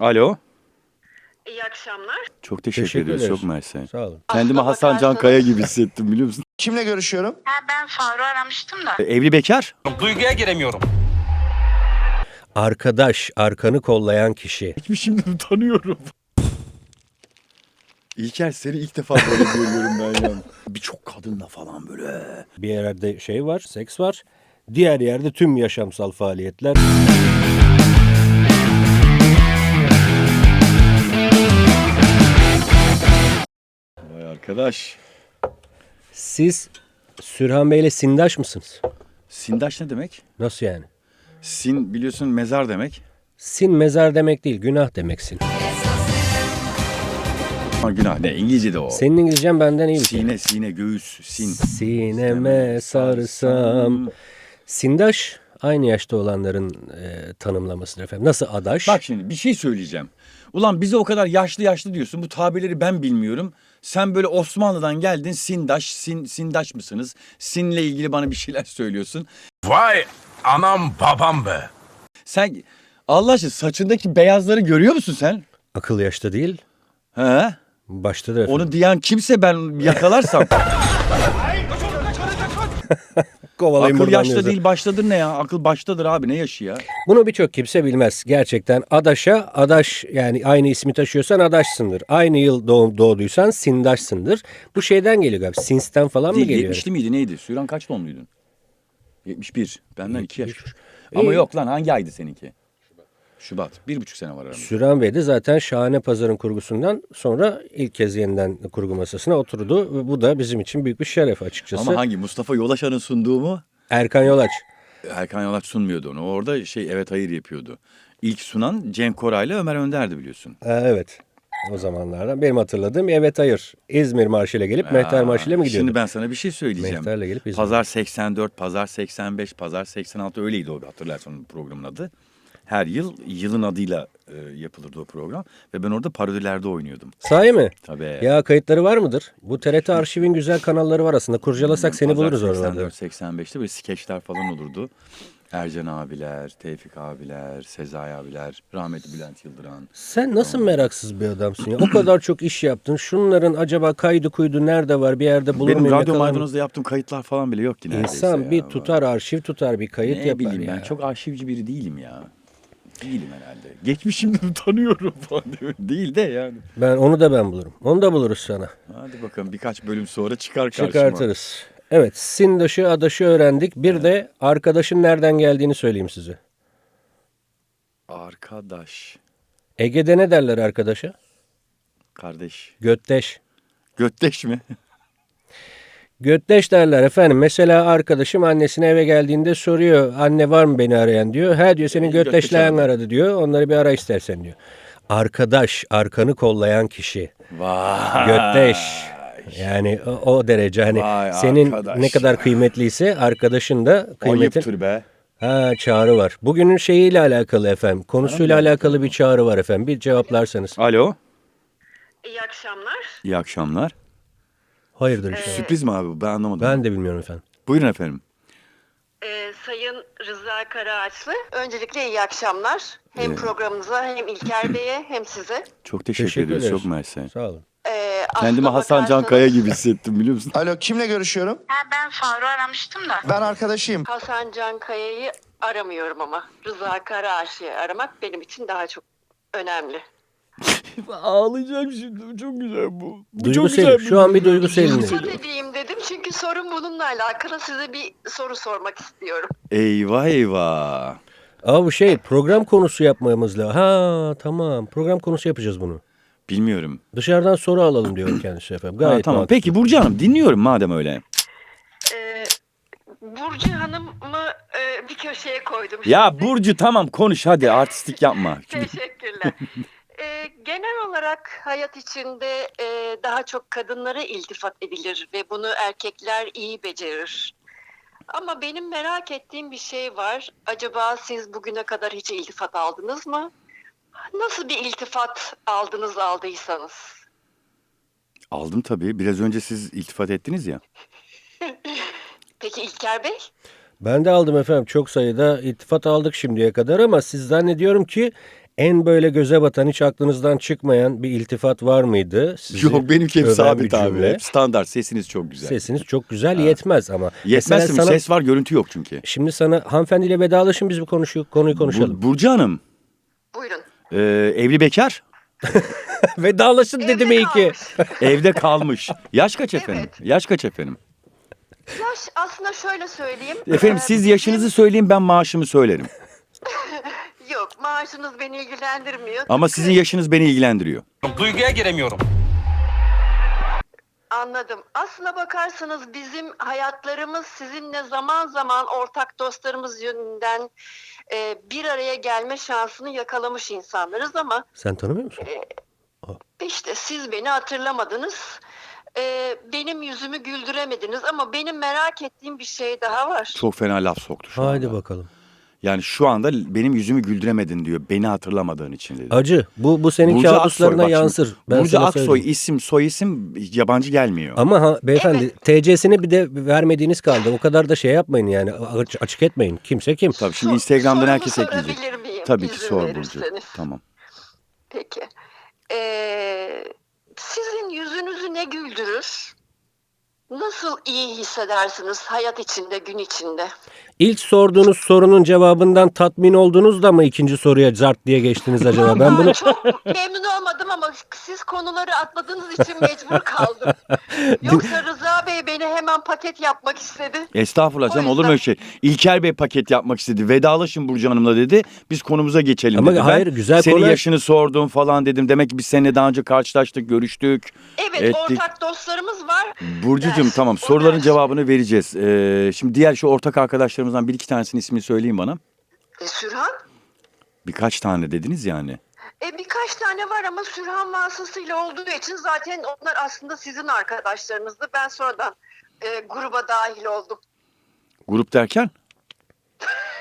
Alo. İyi akşamlar. Çok teşekkür, Teşekkür ediyoruz. ederiz. Çok mersi. Sağ olun. Kendimi Aslına Hasan Can bakarsanız- Kaya gibi hissettim biliyor musun? Kimle görüşüyorum? Ha, ben Faruk'u aramıştım da. Evli bekar. Duyguya giremiyorum. Arkadaş, arkanı kollayan kişi. Geçmişimden tanıyorum. İlker seni ilk defa böyle görüyorum ben ya. Birçok kadınla falan böyle. Bir yerde şey var, seks var. Diğer yerde tüm yaşamsal faaliyetler. Arkadaş. Siz Sürhan Bey'le sindaş mısınız? Sindaş ne demek? Nasıl yani? Sin biliyorsun mezar demek. Sin mezar demek değil, günah demek sin. Ha, günah ne İngilizce de o. Senin İngilizcen benden iyi bir şey. Sine sine göğüs sin. Sineme sarsam. Sindaş aynı yaşta olanların e, tanımlamasıdır efendim. Nasıl adaş? Bak şimdi bir şey söyleyeceğim. Ulan bize o kadar yaşlı yaşlı diyorsun. Bu tabirleri ben bilmiyorum. Sen böyle Osmanlı'dan geldin. Sindaş, sin, sindaş mısınız? Sinle ilgili bana bir şeyler söylüyorsun. Vay anam babam be. Sen Allah aşkına saçındaki beyazları görüyor musun sen? Akıl yaşta değil, He? baştadır efendim. Onu diyen kimse ben yakalarsam. Kovalayın Akıl buradan yaşta diyoruz. değil baştadır ne ya? Akıl baştadır abi ne yaşı ya? Bunu birçok kimse bilmez. Gerçekten adaşa adaş yani aynı ismi taşıyorsan adaşsındır. Aynı yıl doğum doğduysan sindaşsındır. Bu şeyden geliyor galiba. Sinsten falan mı Değil, geliyor? 70'li miydi neydi? Süren kaç doğumluydun? 71. Benden 2 yaş. 73. Ama İyi. yok lan hangi aydı seninki? Şubat. Bir buçuk sene var aramızda. Süren Bey de zaten Şahane Pazar'ın kurgusundan sonra ilk kez yeniden kurgu masasına oturdu. Ve Bu da bizim için büyük bir şeref açıkçası. Ama hangi? Mustafa Yolaşan'ın sunduğu mu? Erkan Yolaç. Erkan Yolaç sunmuyordu onu. Orada şey evet hayır yapıyordu. İlk sunan Cem Koray'la Ömer Önder'di biliyorsun. Ee, evet. O zamanlardan benim hatırladığım evet hayır. İzmir Marşı ile gelip Mehter Marşı ile mi gidiyordu? Şimdi ben sana bir şey söyleyeceğim. Mehter'le gelip İzmir. Pazar 84, Pazar 85, Pazar 86 öyleydi o hatırlarsan programın adı. Her yıl yılın adıyla e, yapılırdı o program. Ve ben orada parodilerde oynuyordum. Sahi mi? Tabii. Ya kayıtları var mıdır? Bu TRT arşivin güzel kanalları var aslında. Kurcalasak seni Pazar buluruz oralarda. 84-85'te böyle skeçler falan olurdu. Ercan abiler, Tevfik abiler, Sezai abiler, rahmetli Bülent Yıldıran. Sen nasıl meraksız bir adamsın ya? O kadar çok iş yaptın. Şunların acaba kaydı kuydu nerede var? Bir yerde bulur Benim radyo maydanozda yaptığım kayıtlar falan bile yok ki neredeyse İnsan ya. bir tutar arşiv tutar bir kayıt Ne yapar bileyim ya. ben çok arşivci biri değilim ya. Değilim herhalde. Geçmişimden tanıyorum falan diyor. Değil de yani. Ben onu da ben bulurum. Onu da buluruz sana. Hadi bakalım birkaç bölüm sonra çıkar karşıma. Çıkartırız. Evet, sindaşı adaşı öğrendik. Bir de arkadaşın nereden geldiğini söyleyeyim size. Arkadaş, Ege'de ne derler arkadaşa? kardeş. Götteş. Götteş mi? Götteş derler efendim. Mesela arkadaşım annesine eve geldiğinde soruyor. Anne var mı beni arayan diyor. He diyor senin İyi, götteş götteşleyen aradı. diyor. Onları bir ara istersen diyor. Arkadaş, arkanı kollayan kişi. Vay. Götteş. Yani o, o derece hani Vay senin arkadaş ne kadar kıymetliyse arkadaşın da kıymetin. Ayıptır be. Ha çağrı var. Bugünün şeyiyle alakalı efendim. Konusuyla alakalı bir çağrı var efendim. Bir cevaplarsanız. Alo. İyi akşamlar. İyi akşamlar. Hayırdır inşallah. Sürpriz mi abi bu? Ben anlamadım. Ben de bilmiyorum efendim. Buyurun efendim. Ee, Sayın Rıza Karaağaçlı. Öncelikle iyi akşamlar. Hem Ee, programınıza hem İlker Bey'e hem size. Çok teşekkür, Teşekkür ediyoruz. ederiz. Çok mersi. Sağ olun. Ee, Kendimi aslına Hasan Can bakarsanız- Kaya gibi hissettim biliyor musun? Alo kimle görüşüyorum? Ha, ben Faruk'u aramıştım da. Ben arkadaşıyım. Hasan Can Kaya'yı aramıyorum ama. Rıza Karaağaçlı'yı aramak benim için daha çok önemli. Ağlayacağım şimdi. Çok güzel bu. bu Duygu çok güzel. Şu an bir duygu Selin. İltifat edeyim dedim çünkü sorun bununla alakalı size bir soru sormak istiyorum. Eyvah eyvah. Aa bu şey program konusu yapmamız lazım. Ha tamam program konusu yapacağız bunu. Bilmiyorum. Dışarıdan soru alalım diyor kendisi efendim. Ha, Gayet tamam. makul. Peki Burcu Hanım dinliyorum madem öyle. Ee, Burcu Hanım'ı e, bir köşeye koydum. Ya şimdi. Burcu tamam konuş hadi artistik yapma. Teşekkürler. Ee, genel olarak hayat içinde e, daha çok kadınlara iltifat edilir ve bunu erkekler iyi becerir. Ama benim merak ettiğim bir şey var. Acaba siz bugüne kadar hiç iltifat aldınız mı? Nasıl bir iltifat aldınız aldıysanız? Aldım tabii. Biraz önce siz iltifat ettiniz ya. Peki İlker Bey? Ben de aldım efendim çok sayıda iltifat aldık şimdiye kadar ama siz zannediyorum ki en böyle göze batan hiç aklınızdan çıkmayan bir iltifat var mıydı? Sizi Yok benimki hep sabit bir abi. Hep standart. Sesiniz çok güzel. Sesiniz çok güzel yetmez ama. Yetmez mi? sana- Ses var görüntü yok çünkü. Şimdi sana hanımefendiyle vedalaşın biz bu konuşu, konuyu konuşalım. Bur- Burcu Hanım Buyurun. e, evli bekar vedalaşın dedim Evde iyi ki. evde kalmış. Yaş kaç efendim? Evet. Yaş kaç efendim? Yaş aslında şöyle söyleyeyim. Efendim Ee, siz yaşınızı söyleyin ben maaşımı söylerim. Maaşınız beni ilgilendirmiyor. Ama sizin yaşınız beni ilgilendiriyor. Duyguya giremiyorum. Anladım. Aslına bakarsanız bizim hayatlarımız sizinle zaman zaman ortak dostlarımız yönünden e, bir araya gelme şansını yakalamış insanlarız ama Sen tanımıyor musun? işte siz beni hatırlamadınız. E, benim yüzümü güldüremediniz ama benim merak ettiğim bir şey daha var. Çok fena laf soktu şu Haydi anda. bakalım. Yani şu anda benim yüzümü güldüremedin diyor. Beni hatırlamadığın için dedi. Acı. Bu bu senin Burcu Aksoy, kabuslarına şimdi, yansır. Ben Burcu Aksoy söyleyeyim. isim soy isim yabancı gelmiyor. Ama ha, beyefendi TC'sini bir de vermediğiniz kaldı. O kadar da şey yapmayın yani aç- açık etmeyin. Kimse kim. Tabii şimdi Sor- Instagram'dan herkes ekleyecek. miyim? Tabii ki sor Burcu. Tamam. Peki. Ee, sizin yüzünüzü ne güldürür? Nasıl iyi hissedersiniz hayat içinde, gün içinde? İlk sorduğunuz sorunun cevabından tatmin oldunuz da mı ikinci soruya zart diye geçtiniz acaba? Ben bunu çok memnun olmadım ama siz konuları atladığınız için mecbur kaldım. Yoksa Rıza Bey beni hemen paket yapmak istedi. Estağfurullah O canım olur mu yüzden- öyle şey? İlker Bey paket yapmak istedi. Vedalaşın Burcu Hanım'la dedi. Biz konumuza geçelim Ama dedi. hayır, ben güzel senin konu- yaşını sordum falan dedim. Demek ki biz seninle daha önce karşılaştık, görüştük. Evet Ettik. ortak dostlarımız var. Burcucuğum Ders, tamam o soruların ders. cevabını vereceğiz. Ee, şimdi diğer şu ortak arkadaşlarımızdan bir iki tanesinin ismini söyleyin bana. E, Sürhan? Birkaç tane dediniz yani. E, birkaç tane var ama Sürhan vasıtasıyla olduğu için zaten onlar aslında sizin arkadaşlarınızdı. Ben sonradan e, gruba dahil oldum. Grup derken?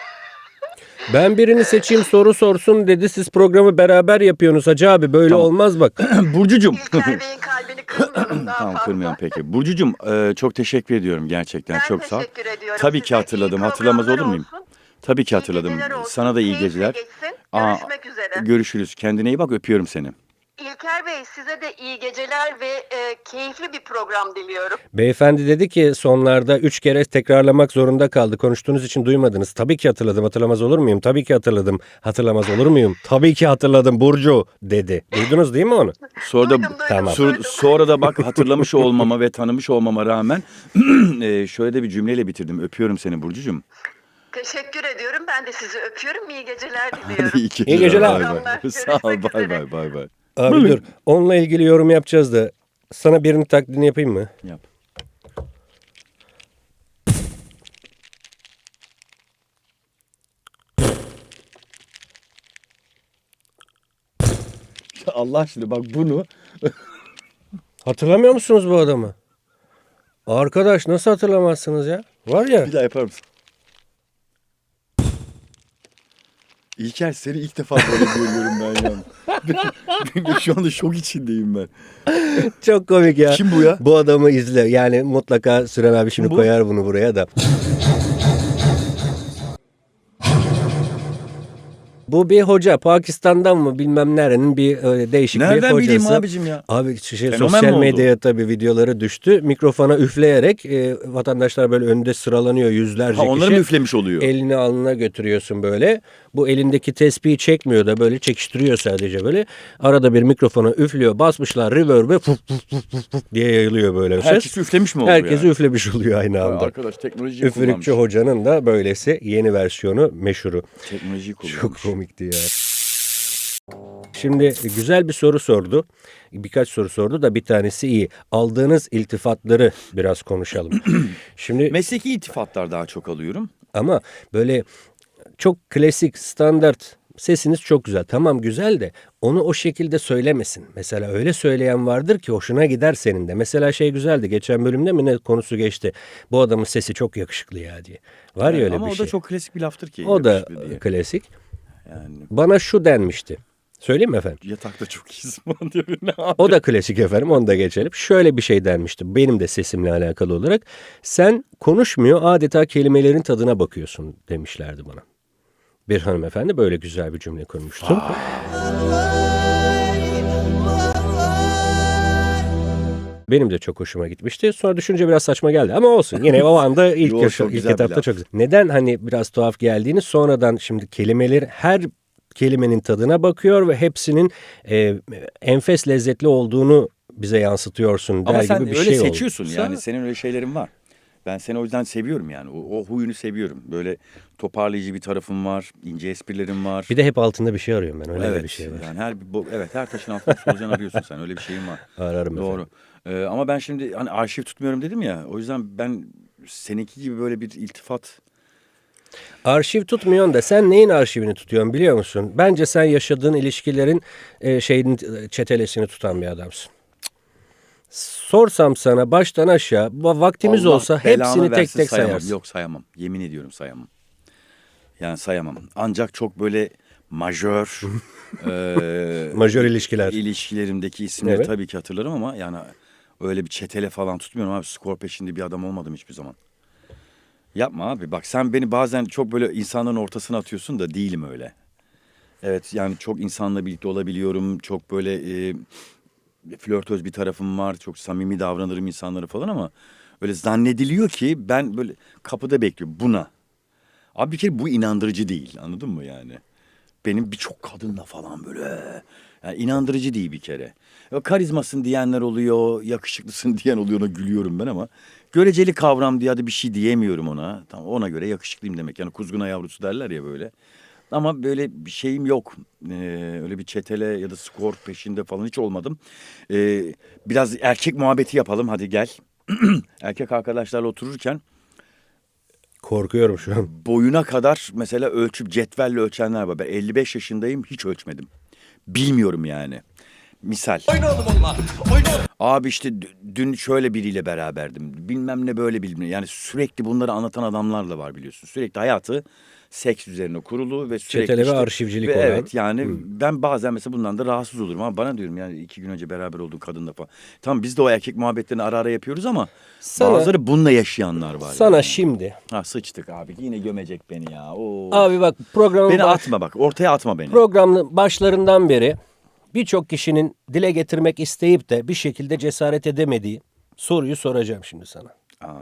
ben birini seçeyim soru sorsun dedi. Siz programı beraber yapıyorsunuz Hacı abi. Böyle Tamam. olmaz bak. Burcucuğum. İlker Bey'in kalbini daha tamam fazla. kırmıyorum peki. Burcucuğum e, çok teşekkür ediyorum gerçekten. Ben çok sağ ol. teşekkür ediyorum. Tabii ki size. İyi hatırladım. Hatırlamaz programlar olur muyum? olsun. Tabii ki İyi hatırladım. geceler olsun. Sana da iyi geceler. geçsin. Aa, Görüşmek üzere. Görüşürüz. Kendine iyi bak. Öpüyorum seni. İlker Bey size de iyi geceler ve e, keyifli bir program diliyorum. Beyefendi dedi ki sonlarda üç kere tekrarlamak zorunda kaldı. Konuştuğunuz için duymadınız. Tabii ki hatırladım. Hatırlamaz olur muyum? Tabii ki hatırladım. Hatırlamaz olur muyum? Tabii ki hatırladım Burcu dedi. Duydunuz değil mi onu? Sonra da Duydum, duydum, Tamam. Duydum. sonra da bak hatırlamış olmama ve tanımış olmama rağmen e, şöyle de bir cümleyle bitirdim. Öpüyorum seni Burcucuğum. Teşekkür ediyorum. Ben de sizi öpüyorum. İyi geceler Hadi diliyorum. iyi geceler. İyi geceler. Bay bay. Sağ ol. Görüşmek Bay üzere. bay bay bay. Abi Böyle. dur. Onunla ilgili yorum yapacağız da. Sana birinin taklidini yapayım mı? Yap. Ya Allah aşkına bak bunu Hatırlamıyor musunuz bu adamı? Arkadaş nasıl hatırlamazsınız ya? Var ya. bir daha yapar mısın? İlker seni ilk defa böyle görüyorum ben ya. Ben- ben şu anda şok içindeyim ben. Çok komik ya. Kim bu ya? Bu adamı izle. Yani mutlaka Süren abi şimdi bu? koyar bunu buraya da. Bu bir hoca. Pakistan'dan mı bilmem nerenin bir e, değişik bir Nereden hocası. bileyim abicim ya? Abi şey, Fenomen sosyal medyaya tabii videoları düştü. Mikrofona üfleyerek e, vatandaşlar böyle önünde sıralanıyor yüzlerce Ha, onları kişi. mı üflemiş oluyor? Elini alnına götürüyorsun böyle. Bu elindeki tespihi çekmiyor da böyle çekiştiriyor sadece böyle. Arada bir mikrofona üflüyor. Basmışlar reverb'e fuf fuf fuf fuf fuf diye yayılıyor böyle ses. Herkes üflemiş mi oluyor? Herkesi yani? üflemiş oluyor aynı anda. Arkadaş teknolojiyi kullanmış. Üfürükçü hocanın da böylesi yeni versiyonu meşhuru. Teknolojiyi kullanmış. Çok komikti ya. Şimdi güzel bir soru sordu. Birkaç soru sordu da bir tanesi iyi. Aldığınız iltifatları biraz konuşalım. Şimdi Mesleki iltifatlar daha çok alıyorum. ama böyle çok klasik, standart sesiniz çok güzel. Tamam güzel de onu o şekilde söylemesin. Mesela öyle söyleyen vardır ki hoşuna gider senin de. Mesela şey güzeldi. Geçen bölümde mi ne konusu geçti. Bu adamın sesi çok yakışıklı ya diye. Var ya öyle Ama bir o şey. da çok klasik bir laftır ki. o da diye. klasik. Yani Bana şu denmişti. Söyleyeyim mi efendim? yatakta çok iyisin falan diyor. O da klasik efendim onu da geçelim. Şöyle bir şey denmişti benim de sesimle alakalı olarak. Sen konuşmuyor adeta kelimelerin tadına bakıyorsun demişlerdi bana. Bir hanımefendi böyle güzel bir cümle kurmuştu. Benim de çok hoşuma gitmişti. Sonra düşünce biraz saçma geldi ama olsun. Yine o anda ilk, Yo, yaşa- çok ilk güzel bir etapta laf. çok güzel. Neden hani biraz tuhaf geldiğini sonradan şimdi kelimeleri her kelimenin tadına bakıyor ve hepsinin e, enfes lezzetli olduğunu bize yansıtıyorsun der Ama sen gibi bir öyle şey oldu. seçiyorsun yani Sen- senin öyle şeylerin var. Ben seni o yüzden seviyorum yani. O, o huyunu seviyorum. Böyle toparlayıcı bir tarafım var, ince esprilerim var. Bir de hep altında bir şey arıyorum ben. Öyle de evet, bir şey var. Yani her bo- evet her taşın altında solucan arıyorsun sen. Öyle bir şeyin var. Ararım Doğru. Ee, ama ben şimdi hani arşiv tutmuyorum dedim ya. O yüzden ben seninki gibi böyle bir iltifat Arşiv tutmuyorsun da sen neyin arşivini tutuyorsun biliyor musun? Bence sen yaşadığın ilişkilerin e, şeyin e, çetelesini tutan bir adamsın. Sorsam sana baştan aşağı va- vaktimiz Allah olsa hepsini tek tek sayamam. sayarsın. Yok sayamam. Yemin ediyorum sayamam. Yani sayamam. Ancak çok böyle majör eee, Majör ilişkiler. ilişkilerimdeki isimleri Evet. tabii ki hatırlarım ama yani öyle bir çetele falan tutmuyorum abi. Skor peşinde bir adam olmadım hiçbir zaman. Yapma abi. Bak sen beni bazen çok böyle insanların ortasına atıyorsun da değilim öyle. Evet yani çok insanla birlikte olabiliyorum. Çok böyle e, flörtöz bir tarafım var. Çok samimi davranırım insanlara falan ama öyle zannediliyor ki ben böyle kapıda bekliyorum buna. Abi bir kere bu inandırıcı değil anladın mı yani? Benim birçok kadınla falan böyle yani inandırıcı değil bir kere. Ya karizmasın diyenler oluyor, yakışıklısın diyen oluyor ona gülüyorum ben ama göreceli kavram diye hadi bir şey diyemiyorum ona. Tamam ona göre yakışıklıyım demek. Yani kuzguna yavrusu derler ya böyle. Ama böyle bir şeyim yok. Ee, öyle bir çetele ya da skor peşinde falan hiç olmadım. Ee, biraz erkek muhabbeti yapalım hadi gel. erkek arkadaşlarla otururken Korkuyorum şu an. boyuna kadar mesela ölçüp cetvelle ölçenler var. Ben 55 yaşındayım hiç ölçmedim. Bilmiyorum yani. Misal. Abi işte dün şöyle biriyle beraberdim. Bilmem ne böyle bilmem. Yani sürekli bunları anlatan adamlarla var biliyorsun. Sürekli hayatı seks üzerine kurulu ve sürekli Çetele ve işte- arşivcilik ve olan. Evet yani ben bazen mesela bundan da rahatsız olurum ama bana diyorum yani iki gün önce beraber olduğu kadınla falan. Tamam biz de o erkek muhabbetlerini ara ara yapıyoruz ama Sana- bazıları bununla yaşayanlar var. Sana yani. şimdi. Ha sıçtık abi yine gömecek beni ya. Oo. Abi bak programın Beni baş- atma bak ortaya atma beni. programın başlarından beri birçok kişinin dile getirmek isteyip de bir şekilde cesaret edemediği soruyu soracağım şimdi sana. Aa.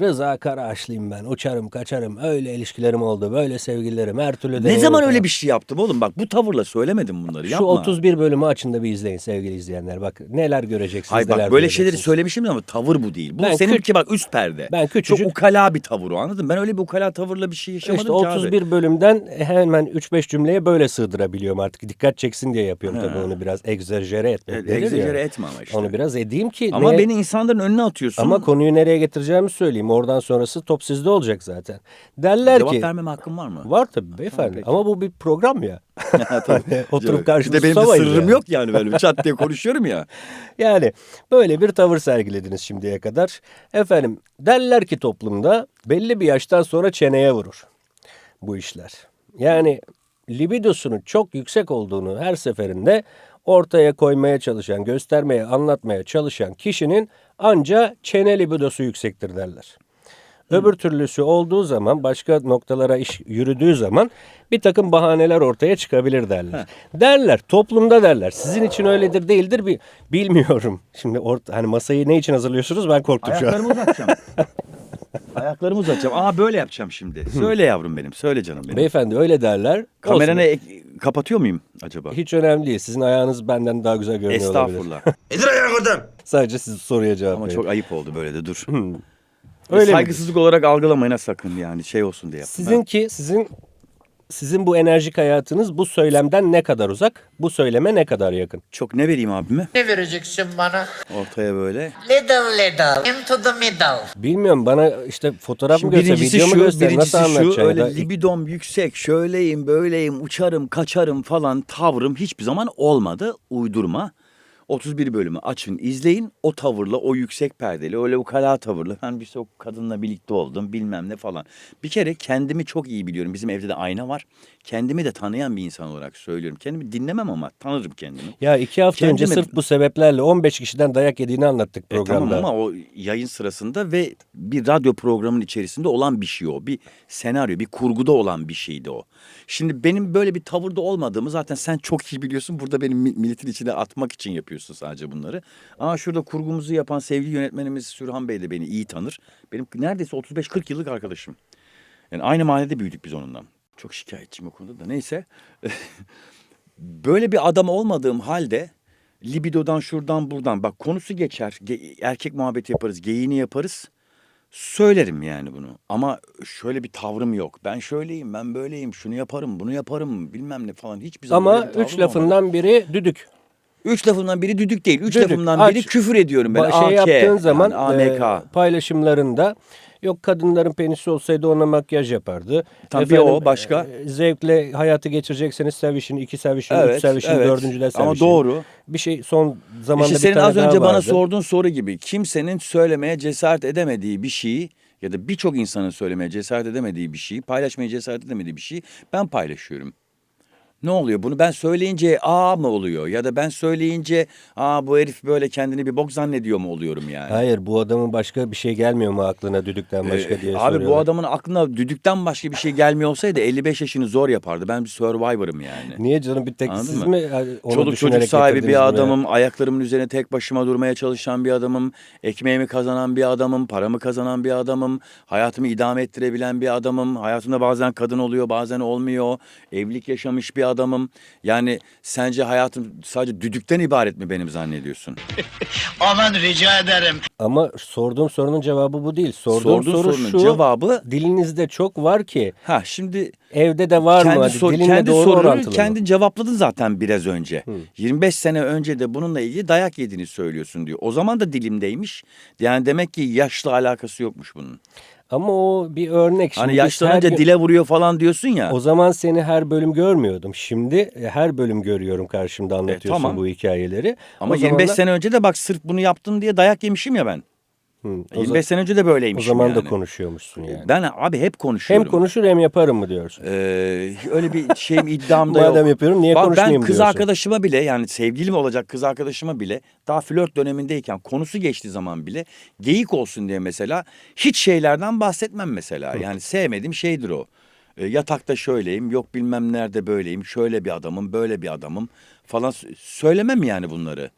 Rıza Karaağaçlıyım ben. Uçarım kaçarım. Öyle ilişkilerim oldu. Böyle sevgililerim. Her türlü Ne zaman öyle bir şey yaptım oğlum bak bu tavırla söylemedim bunları Şu yapma. 31 bölümü açın da bir izleyin sevgili izleyenler. Bak neler göreceksiniz. Hayır neler bak böyle şeyleri söylemişim ama tavır bu değil. Bu Ben seninki küç- bak üst perde. Ben Çok küçücük- ukala bir tavır o anladın? Ben öyle bir ukala tavırla bir şey yaşamadım İşte ki abi. 31 bölümden hemen 3-5 cümleye böyle sığdırabiliyorum artık. Dikkat çeksin diye yapıyorum tabii onu biraz egzajere etmek Evet, egzajere ya. etme ama işte. Onu biraz edeyim ki. Ama neye- beni insanların önüne atıyorsun. Ama konuyu nereye getireceğimi söyleyeyim. Oradan sonrası top sizde olacak zaten. Derler Cevap ki vermeme hakkım var mı? var tabii beyefendi peki. ama bu bir program ya. Tabii. Oturup Bir karşımda de benim bir tutamayız sırrım yani. yok yani böyle çat diye konuşuyorum ya. Yani böyle bir tavır sergilediniz şimdiye kadar. Efendim derler ki toplumda belli bir yaştan sonra çeneye vurur bu işler. Yani libidosunun çok yüksek olduğunu her seferinde ortaya koymaya çalışan, göstermeye, anlatmaya çalışan kişinin anca çene libidosu yüksektir derler. Öbür türlüsü olduğu zaman başka noktalara iş yürüdüğü zaman bir takım bahaneler ortaya çıkabilir derler. Derler toplumda derler. Sizin için öyledir değildir bir bilmiyorum. Şimdi orta, hani masayı ne için hazırlıyorsunuz ben korktum şu an. Ayaklarımı uzatacağım. Ayaklarımı uzatacağım. Aa böyle yapacağım şimdi. Söyle yavrum benim. Söyle canım benim. Beyefendi öyle derler. Kameranı Olsun. ek- kapatıyor muyum acaba? hiç önemli değil. Sizin ayağınız benden daha güzel görünüyor olabilir. Estağfurullah. İndir ayağını oradan. Sadece siz soruya cevap Ama verin. çok ayıp oldu böyle de dur. Öyle mi? Saygısızlık olarak algılamayın ha sakın yani şey olsun diye yaptım. ben. Sizinki sizin sizin bu enerjik hayatınız bu söylemden ne kadar uzak? Bu söyleme ne kadar yakın? Çok ne vereyim abime? Ne vereceksin bana? Ortaya böyle. Little little into the middle. Bilmiyorum bana işte fotoğraf mı Şimdi göster, birincisi video mu şu, göster, nasıl birincisi şu anlatacaksın? öyle Ya da- libidom yüksek, şöyleyim, böyleyim, uçarım, kaçarım falan tavrım hiçbir zaman olmadı. Uydurma. 31 bölümü açın izleyin. O tavırla, o yüksek perdeli, öyle ukala tavırla. Ben bir o kadınla birlikte oldum bilmem ne falan. Bir kere kendimi çok iyi biliyorum. Bizim evde de ayna var. Kendimi de tanıyan bir insan olarak söylüyorum. Kendimi dinlemem ama tanırım kendimi. Ya iki hafta önce Kendime- sırf bu sebeplerle 15 kişiden dayak yediğini anlattık E, programda. tamam ama o yayın sırasında ve bir radyo programının içerisinde olan bir şey o. Bir senaryo, bir kurguda olan bir şeydi o. Şimdi benim böyle bir tavırda olmadığımı zaten sen çok iyi biliyorsun. Burada benim mi- milletin içine atmak için yapıyorsun sadece bunları. Ama şurada kurgumuzu yapan sevgili yönetmenimiz Sürhan Bey de beni iyi tanır. Benim neredeyse 35-40 yıllık arkadaşım. Yani aynı mahallede büyüdük biz onunla. Çok şikayetçiyim o konuda da neyse. böyle bir adam olmadığım halde libidodan şuradan buradan bak konusu geçer ge- erkek muhabbeti yaparız geyiğini yaparız söylerim yani bunu ama şöyle bir tavrım yok ben şöyleyim ben böyleyim şunu yaparım bunu yaparım bilmem ne falan hiçbir zaman Ama üç olmadı. lafından biri düdük. Üç lafından biri düdük değil üç Düdük, lafından aç. biri küfür ediyorum ben şey AK, yaptığın zaman yani e, AMK paylaşımlarında yok kadınların penisi olsaydı ona makyaj yapardı. Tabii o, başka? e, zevkle hayatı geçirecekseniz sevişin, iki sevişin, üç evet, sevişin, evet. dördüncü de sevişin. ama doğru Bir şey son zamanda İşte bir senin tane az önce bana vardı. sorduğun soru gibi kimsenin söylemeye cesaret edemediği bir şeyi ya da birçok insanın söylemeye cesaret edemediği bir şeyi, paylaşmaya cesaret edemediği bir şeyi ben paylaşıyorum. Ne oluyor? Bunu ben söyleyince aa mı oluyor? Ya da ben söyleyince aa bu herif böyle kendini bir bok zannediyor mu oluyorum yani? Hayır bu adamın başka bir şey gelmiyor mu aklına düdükten başka Ee, diye Abi bu soruyorlar. adamın aklına düdükten başka bir şey gelmiyor olsaydı 55 yaşını zor yapardı. Ben bir survivor'ım yani. Niye canım bir tek Anladın siz mı? mi? onu Çoluk çocuk sahibi bir buraya? adamım. Ayaklarımın üzerine tek başıma durmaya çalışan bir adamım. Ekmeğimi kazanan bir adamım. Paramı kazanan bir adamım. Hayatımı idame ettirebilen bir adamım. Hayatımda bazen kadın oluyor bazen olmuyor. Evlilik yaşamış bir adamım. Yani sence hayatım sadece düdükten ibaret mi benim zannediyorsun? Aman rica ederim. Ama sorduğum sorunun cevabı bu değil. Sorduğum Sorduğun soru sorunun şu. cevabı dilinizde çok var ki ha şimdi evde de var mı? kendi, Hadi sor- dilinle kendi doğru sorunu orantılı mı? kendin cevapladın zaten biraz önce. 25 sene önce de bununla ilgili dayak yediğini söylüyorsun diyor. O zaman da dilimdeymiş. Yani demek ki yaşla alakası yokmuş bunun. Ama o bir örnek. Şimdi Hani yaşlanınca gün- dile vuruyor falan diyorsun ya. O zaman seni her bölüm görmüyordum. Şimdi e, her bölüm görüyorum karşımda anlatıyorsun tamam. bu hikayeleri. Ama O 25 zamanlar- sene önce de bak sırf bunu yaptın diye dayak yemişim ya ben. Hı, o, 25 za- sene önce de o böyleymişim zaman yani. da konuşuyormuşsun yani. Ben abi hep konuşuyorum. Hem konuşur hem yaparım mı diyorsun? Ee, öyle bir şeyim iddiam da yok. Madem yapıyorum niye Bak ben konuşmayayım kız diyorsun. arkadaşıma bile yani sevgilim olacak kız arkadaşıma bile daha flört dönemindeyken konusu geçtiği zaman bile geyik olsun diye mesela hiç şeylerden bahsetmem mesela. Yani sevmediğim şeydir o. Ee, yatakta şöyleyim yok bilmem nerede böyleyim şöyle bir adamım böyle bir adamım falan sö- söylemem yani bunları.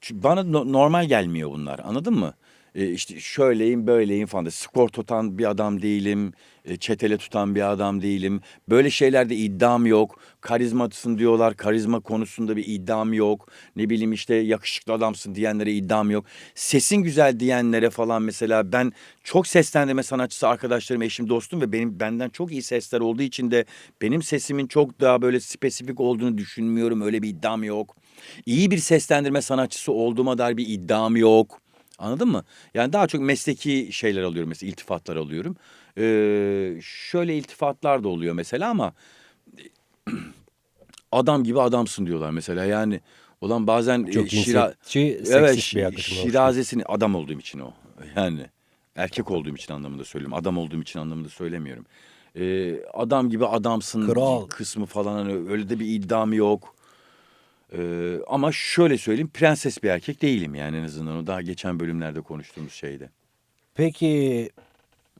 Çünkü bana no- normal gelmiyor bunlar anladın mı? Ee, işte şöyleyim böyleyim falan. Skor tutan bir adam değilim. e, Çetele tutan bir adam değilim. Böyle şeylerde iddiam yok. Karizmatısın diyorlar. Karizma konusunda bir iddiam yok. Ne bileyim işte yakışıklı adamsın diyenlere iddiam yok. Sesin güzel diyenlere falan mesela ben çok seslendirme sanatçısı arkadaşlarım, eşim, dostum ve benim benden çok iyi sesler olduğu için de benim sesimin çok daha böyle spesifik olduğunu düşünmüyorum. Öyle bir iddiam yok. İyi bir seslendirme sanatçısı olduğuma dair bir iddiam yok. Anladın mı? Yani daha çok mesleki şeyler alıyorum mesela iltifatlar alıyorum. Ee, şöyle iltifatlar da oluyor mesela ama adam gibi adamsın diyorlar mesela yani. Olan bazen Çok e, şira- cinsiyetçi, seksist evet, şirazesini adam olduğum için o. Yani erkek olduğum için anlamında söylüyorum. Adam olduğum için anlamında söylemiyorum. Ee, adam gibi adamsın Kral. kısmı falan hani öyle de bir iddiam yok. Ee, ama şöyle söyleyeyim prenses bir erkek değilim yani en azından o daha geçen bölümlerde konuştuğumuz şeyde. Peki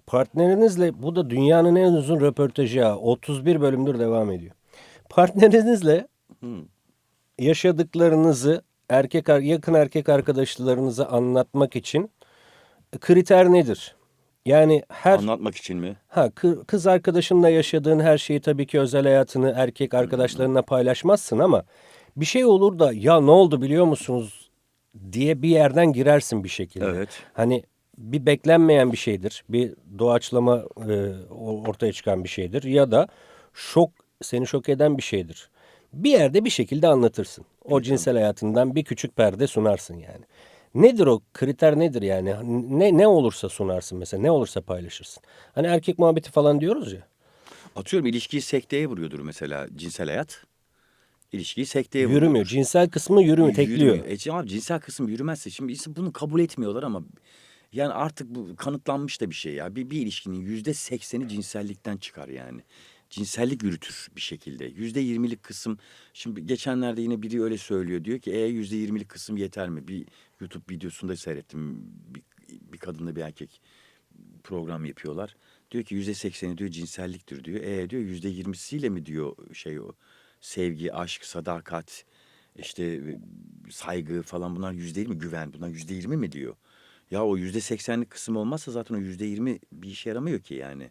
partnerinizle bu da dünyanın en uzun röportajı ha. 31 bölümdür devam ediyor. Partnerinizle yaşadıklarınızı erkek yakın erkek arkadaşlarınıza anlatmak için kriter nedir? Yani her Anlatmak için mi? ha kı- kız arkadaşınla yaşadığın her şeyi tabii ki özel hayatını erkek arkadaşlarına paylaşmazsın ama bir şey olur da ya ne oldu biliyor musunuz diye bir yerden girersin bir şekilde. Evet. Hani bir beklenmeyen bir şeydir. Bir doğaçlama e, ortaya çıkan bir şeydir ya da şok seni şok eden bir şeydir. Bir yerde bir şekilde anlatırsın. O cinsel hayatından bir küçük perde sunarsın yani. Nedir o kriter nedir yani? Ne ne olursa sunarsın mesela ne olursa paylaşırsın. Hani erkek muhabbeti falan diyoruz ya. Atıyorum ilişkiyi sekteye vuruyordur mesela cinsel hayat. İlişkiyi sekteye vuruyor. Yürümüyor. Cinsel kısmı yürümüyor, tekliyor. Yürümüyor. E, abi cinsel kısım yürümezse şimdi insan bunu kabul etmiyorlar ama yani artık bu kanıtlanmış da bir şey ya. Bir, bir ilişkinin yüzde sekseni cinsellikten çıkar yani. Cinsellik yürütür bir şekilde. Yüzde yirmilik kısım şimdi geçenlerde yine biri öyle söylüyor. Diyor ki e yüzde yirmilik kısım yeter mi? Bir YouTube videosunda seyrettim. Bir, bir kadınla bir erkek program yapıyorlar. Diyor ki yüzde sekseni diyor cinselliktir diyor. E diyor yüzde yirmisiyle mi diyor şey o sevgi, aşk, sadakat, işte saygı falan bunlar yüzde yirmi güven bunlar yüzde yirmi mi diyor. Ya o yüzde seksenlik kısım olmazsa zaten o yüzde yirmi bir işe yaramıyor ki yani.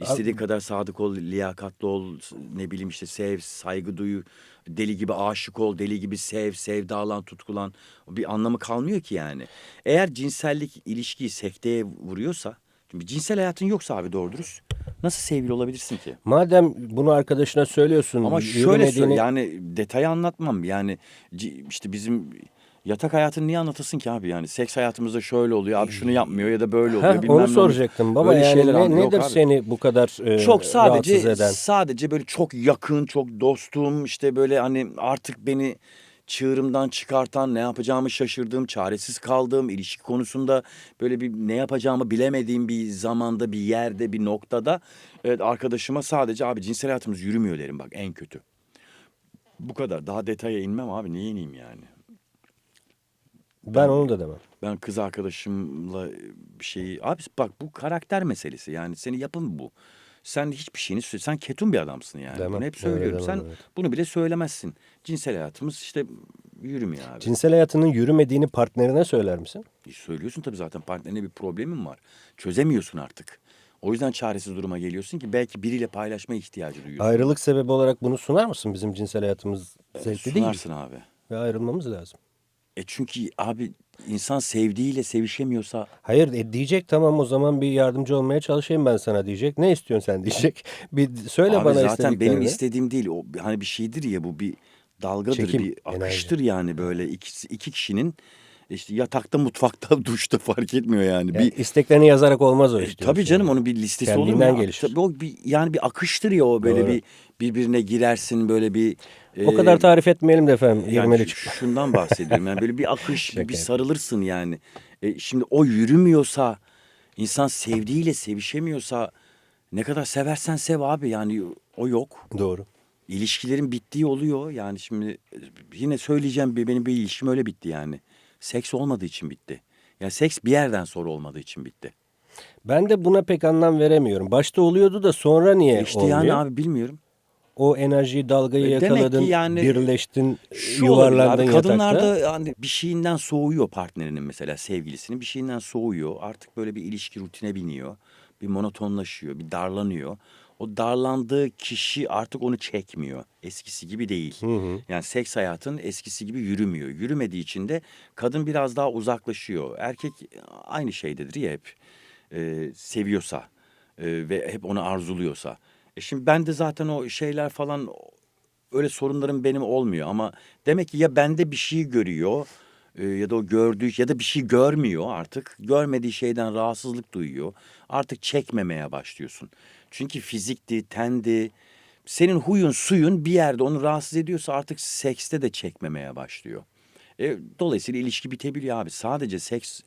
İstediğin kadar sadık ol, liyakatli ol, ne bileyim işte sev, saygı duyu, deli gibi aşık ol, deli gibi sev, sevdalan, tutkulan. Bir anlamı kalmıyor ki yani. Eğer cinsellik ilişkiyi sekteye vuruyorsa, şimdi cinsel hayatın yoksa abi doğru dürüst, nasıl sevgili olabilirsin ki? Madem bunu arkadaşına söylüyorsun, Ama şöyle yürümediğini... söyle yani detayı anlatmam. Yani işte bizim yatak hayatını niye anlatasın ki abi yani seks hayatımızda şöyle oluyor abi şunu yapmıyor ya da böyle oluyor. Heh, bilmem ne onu soracaktım baba Böyle yani şeyler ne, nedir abi. seni bu kadar e, Çok sadece rahatsız eden? sadece böyle çok yakın, çok dostum işte böyle hani artık beni çığırımdan çıkartan, ne yapacağımı şaşırdığım, çaresiz kaldığım, ilişki konusunda böyle bir ne yapacağımı bilemediğim bir zamanda, bir yerde, bir noktada evet arkadaşıma sadece abi cinsel hayatımız yürümüyor derim bak en kötü. Bu kadar. Daha detaya inmem abi. Niye ineyim yani? Ben onu da demem. Ben kız arkadaşımla bir şeyi... Abi bak bu karakter meselesi. Yani senin yapın bu. Sen hiçbir şeyini... sö- Sen ketum bir adamsın yani. Demem, Bunu hep söylüyorum. demem, Sen evet. bunu bile söylemezsin. Cinsel hayatımız işte yürümüyor abi. Cinsel hayatının yürümediğini partnerine söyler misin? E, Söylüyorsun tabii zaten partnerine bir problemin var. Çözemiyorsun artık. O yüzden çaresiz duruma geliyorsun ki belki biriyle paylaşma ihtiyacı duyuyorsun. Ayrılık sebebi olarak bunu sunar mısın? Bizim cinsel hayatımız zevkli değil Sunarsın abi. ve ayrılmamız lazım. E çünkü abi insan sevdiğiyle sevişemiyorsa Hayır e, diyecek tamam o zaman bir yardımcı olmaya çalışayım ben sana diyecek. Ne istiyorsun sen diyecek. Bir söyle Abi bana zaten istediklerini. benim istediğim değil. O hani bir şeydir ya bu bir dalgadır, Çekim, bir akıştır yani böyle ikisi iki kişinin işte yatakta, mutfakta, duşta fark etmiyor yani. Yani bir isteklerini yazarak olmaz o E, iş. tabii diyorsun canım yani. onun bir listesi olur mu? Kendinden gelişir. Tabii o bir yani bir akıştır ya o böyle Doğru. bir birbirine girersin böyle bir O e, kadar tarif etmeyelim de efendim. yani Yani şundan bahsediyorum. Yani böyle bir akış, bir sarılırsın yani. E, şimdi o yürümüyorsa, insan sevdiğiyle sevişemiyorsa ne kadar seversen sev abi yani o yok. Doğru. İlişkilerin bittiği oluyor. Yani şimdi e, yine söyleyeceğim benim bir ilişkim öyle bitti yani. Seks olmadığı için bitti. Ya seks bir yerden sonra olmadığı için bitti. Ben de buna pek anlam veremiyorum. Başta oluyordu da sonra niye işte olmuyor? yani abi bilmiyorum. O enerjiyi, dalgayı E, ki yakaladın, yani birleştin, Şu yuvarlandın abi, yatakta. kadınlar da hani bir şeyinden soğuyor partnerinin mesela sevgilisinin bir şeyinden soğuyor. Artık böyle bir ilişki rutine biniyor. Bir monotonlaşıyor, bir darlanıyor. O darlandığı kişi artık onu çekmiyor. Eskisi gibi değil. Yani seks hayatın eskisi gibi yürümüyor. Yürümediği için de kadın biraz daha uzaklaşıyor. Erkek aynı şeydedir ya hep. Ee, seviyorsa e, ve hep onu arzuluyorsa. E şimdi ben de zaten o şeyler falan öyle sorunlarım benim olmuyor ama demek ki ya bende bir şey görüyor e, ya da o gördüğü ya da bir şey görmüyor artık. Görmediği şeyden rahatsızlık duyuyor. Artık çekmemeye başlıyorsun. Çünkü fizikti, tendi. Senin huyun, suyun bir yerde onu rahatsız ediyorsa artık sekste de çekmemeye başlıyor. E, dolayısıyla ilişki bitebiliyor abi. Sadece seks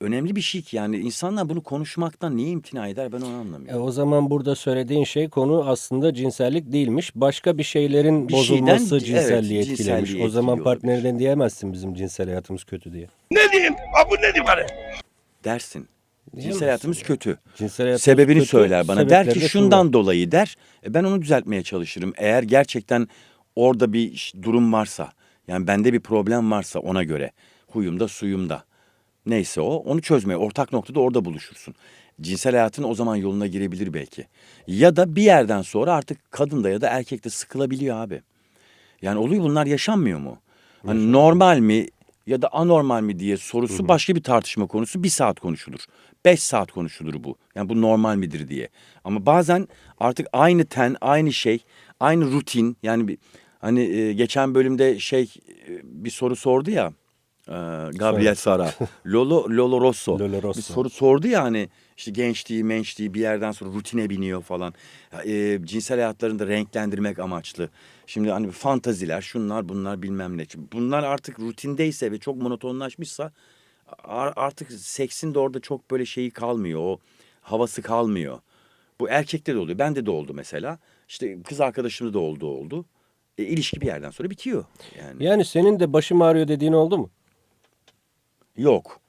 önemli bir şey ki yani insanlar bunu konuşmaktan niye imtina eder ben onu E, anlamıyorum. o zaman burada söylediğin şey konu aslında cinsellik değilmiş. Başka bir şeylerin Bir şeyden, bozulması evet, cinselliği etkilemiş. cinselliği O zaman partnerden diyemezsin bizim cinsel hayatımız kötü diye. Ne diyeyim? Ha bu ne diyeyim bana? Dersin. Cinsel hayatımız ya. kötü. Cinsel hayatımız Sebebini kötü, söyler bana. Der ki şundan şunlar. dolayı der. E, ben onu düzeltmeye çalışırım. Eğer gerçekten orada bir durum varsa, yani bende bir problem varsa ona göre, huyumda suyumda, neyse o, onu çözmeye, ortak noktada orada buluşursun. Cinsel hayatın o zaman yoluna girebilir belki. Ya da bir yerden sonra artık kadında ya da erkekte sıkılabiliyor abi. Yani oluyor bunlar yaşanmıyor mu? Hani normal mi ya da anormal mi diye sorusu başka bir tartışma konusu. Bir saat konuşulur. Beş saat konuşulur bu. Yani bu normal midir diye. Ama bazen artık aynı ten, aynı şey, aynı rutin. Yani bir, hani e, geçen bölümde şey e, bir soru sordu ya. Ee, Gabriel Sara. Lolo, Lolo Rosso. Lolo Rosso. Bir soru sordu ya hani işte gençliği mençliği bir yerden sonra rutine biniyor falan. Ee, cinsel hayatlarını da renklendirmek amaçlı. Şimdi hani fantaziler şunlar bunlar bilmem ne. Bunlar artık rutindeyse ve çok monotonlaşmışsa ar- artık seksin de orada çok böyle şeyi kalmıyor. O havası kalmıyor. Bu erkekte de oluyor. Bende de oldu mesela. İşte kız arkadaşımda da oldu oldu. E, ilişki bir yerden sonra bitiyor. Yani. Yani senin de başım ağrıyor dediğin oldu mu? Yok.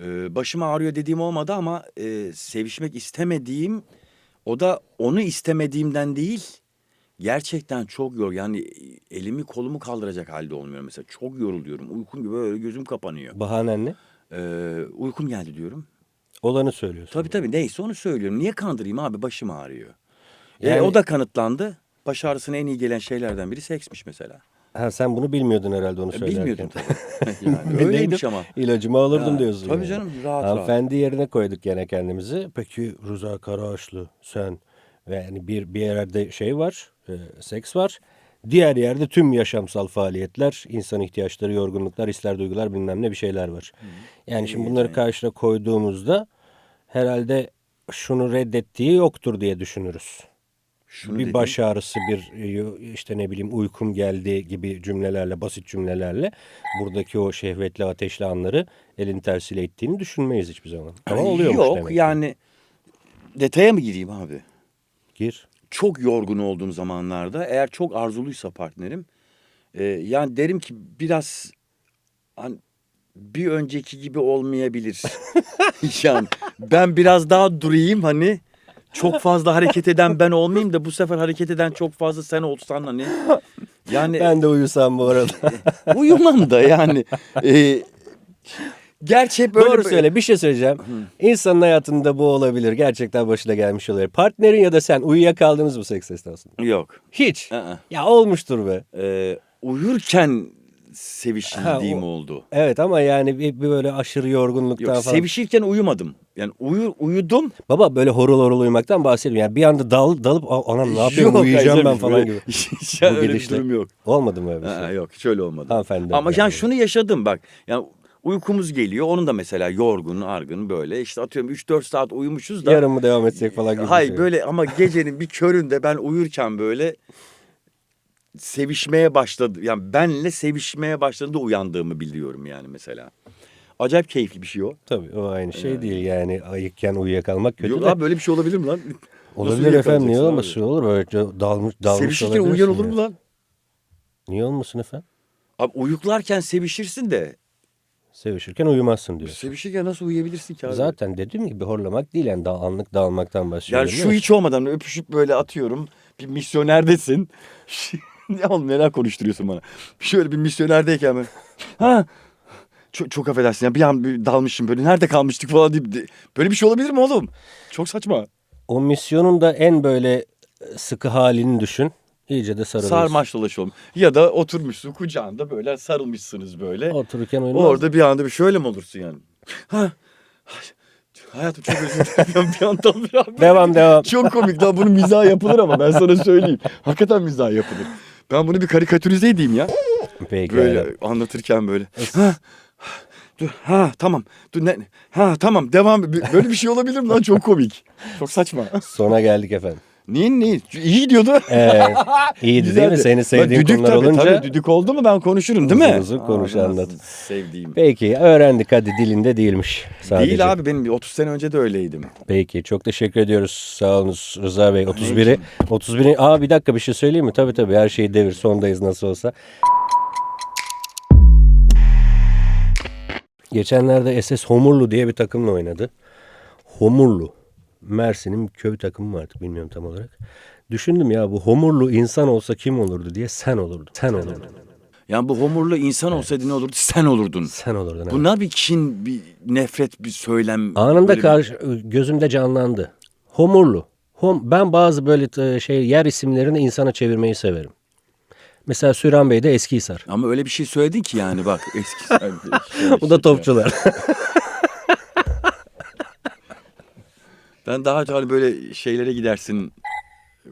Ee, başım ağrıyor dediğim olmadı ama e, sevişmek istemediğim o da onu istemediğimden değil gerçekten çok yor yani elimi kolumu kaldıracak halde olmuyor mesela. Çok yoruluyorum. Uykum gibi böyle gözüm kapanıyor. Bahanen ne? ee, uykum geldi diyorum. Olanı söylüyorsun. tabii tabii. Neyse onu söylüyorum. Niye kandırayım abi? Başım ağrıyor. Yani- yani... o da kanıtlandı. Baş ağrısına en iyi gelen şeylerden biri seksmiş mesela Ha, sen bunu bilmiyordun herhalde onu E, söylerken. bilmiyordum tabii yani öyleymiş ama İlacımı alırdım Ya, diyorsun. tabii yani. canım, rahat rahat. Hanımefendi yerine koyduk gene kendimizi. Peki Rıza Karaağaçlı sen ve yani bir, bir yerde şey var, e, seks var. Diğer yerde tüm yaşamsal faaliyetler, insan ihtiyaçları, yorgunluklar, hisler, duygular bilmem ne bir şeyler var. Yani şimdi bunları karşına koyduğumuzda herhalde şunu reddettiği yoktur diye düşünürüz. Şunu bir dediğim- baş ağrısı, bir e, işte ne bileyim uykum geldi gibi cümlelerle, basit cümlelerle buradaki o şehvetli ateşli anları elin tersiyle ittiğini düşünmeyiz hiçbir zaman. Ama oluyormuş Yok demek ki. yani detaya mı gireyim abi? Gir. Çok yorgun olduğum zamanlarda eğer çok arzuluysa partnerim e, yani derim ki biraz hani bir önceki gibi olmayabilir. yani ben biraz daha durayım hani çok fazla hareket eden ben olmayayım da bu sefer hareket eden çok fazla sen olsan hani. Yani Ben de uyusam bu arada. uyumam da yani. E, gerçi hep öyle Doğru söyle bir şey söyleyeceğim. İnsanın hayatında bu olabilir. Gerçekten başına gelmiş olabilir. Partnerin ya da sen uyuyakaldınız mı seks esnasında? Yok. Hiç. Aa. Ya olmuştur be. Ee, uyurken sevişildiğim Ha, o- oldu. Evet ama yani bir, bir böyle aşırı yorgunluktan Yok falan. sevişirken uyumadım. Yani uyu, uyudum. Baba böyle horul horul uyumaktan bahsediyorum. Yani bir anda dal, dalıp "Aa, anam ne yapıyorum Yok, uyuyacağım ben falan gibi. Ya Bu öyle bir durum yok. Olmadı mı öyle bir şey? Yok hiç öyle olmadı. Hanımefendi Ama yani yani. şunu yaşadım bak. Yani uykumuz geliyor. Onun da mesela yorgun, argın böyle. İşte atıyorum 3-4 saat uyumuşuz da. Yarın mı devam etsek falan gibi Hayır şey. böyle ama gecenin bir köründe ben uyurken böyle sevişmeye başladı. Yani benle sevişmeye başladığında uyandığımı biliyorum yani mesela. Acayip keyifli bir şey o. Tabii o aynı şey değil yani ayıkken uyuyakalmak kötü Yok de. abi böyle bir şey olabilir mi lan? Olabilir efendim niye olmasın olur böyle dalmış dalmış Sevişirken uyuyan olur mu lan? Niye olmasın efendim? Abi uyuklarken sevişirsin de Sevişirken uyumazsın diyor. sevişirken nasıl uyuyabilirsin ki abi? Zaten dediğim gibi horlamak değil yani da, anlık dağılmaktan bahsediyorum. Yani şu hiç olmadan öpüşüp böyle atıyorum. Bir misyonerdesin. ya oğlum neler konuşturuyorsun bana. Şöyle bir misyonerdeyken ben. Ha çok, çok affedersin ya bir an bir dalmışım böyle nerede kalmıştık falan deyip de- böyle bir şey olabilir mi oğlum? Çok saçma. O misyonun da en böyle e, sıkı halini düşün. İyice de sarılırsın. Sarmaş dolaşalım. Ya da oturmuşsun kucağında böyle sarılmışsınız böyle. Otururken uyumaz. Orada bir anda bir şöyle mi olursun yani? Ha. Hayatım çok özür dilerim. bir anda bir an- Devam devam. Çok komik lan bunun mizah yapılır ama ben sana söyleyeyim. Hakikaten mizah yapılır. Ben bunu bir karikatürize edeyim ya. Peki. Böyle anlatırken böyle. Ha, dur, ha tamam. Dur ne? Ha tamam devam. Böyle bir şey olabilir mi lan? Çok komik. Çok saçma. Sona geldik efendim. Niye niye? İyi gidiyordu. Evet. İyiydi değil mi? Güzeldi. Seni Bak, sevdiğin düdük konular tabii, olunca. Tabii düdük oldu mu ben konuşurum değil mi? Uzun uzun konuş, Aa, anlat. Sevdiğim. Peki öğrendik hadi dilinde değilmiş sadece. Değil abi benim bir 30 sene önce de öyleydim. Peki çok teşekkür ediyoruz. Sağ Rıza Bey. 31'i 31'i Aa bir dakika bir şey söyleyeyim mi? Tabii tabii her şeyi devir. Sondayız nasıl olsa. Geçenlerde SS Homurlu diye bir takımla oynadı. Homurlu. Mersin'in köy takımı mı artık bilmiyorum tam olarak. Düşündüm ya bu Homurlu insan olsa kim olurdu diye sen olurdun. Sen olurdun. Yani bu homurlu insan olsaydı ne olurdu? Sen olurdun. Sen olurdun. evet. Bunlar bir kin, bir nefret, bir söylem. Anında bir- karşı gözümde canlandı. Homurlu. Hom, ben bazı böyle şey yer isimlerini insana çevirmeyi severim. Mesela Süren Bey de Eskihisar. Ama öyle bir şey söyledin ki yani bak eski. Bu da topçular. Ben daha çok hani böyle şeylere gidersin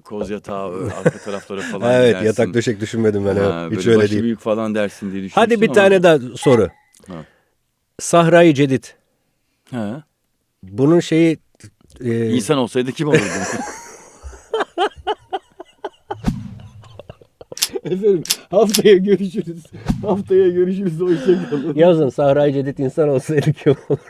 koz yatağı arka taraflara falan evet gidersin. yatak döşek düşünmedim ben. Ha, Hiç öyle değil. büyük falan dersin diye düşünüyorsun Hadi bir ama... tane daha soru. Ha. Sahra-i Cedid. Ha. Bunun şeyi... E... İnsan olsaydı kim olurdu? Efendim haftaya görüşürüz. Haftaya görüşürüz. Hoşçakalın. Yazın Sahra-i Cedid insan olsaydı kim olurdu?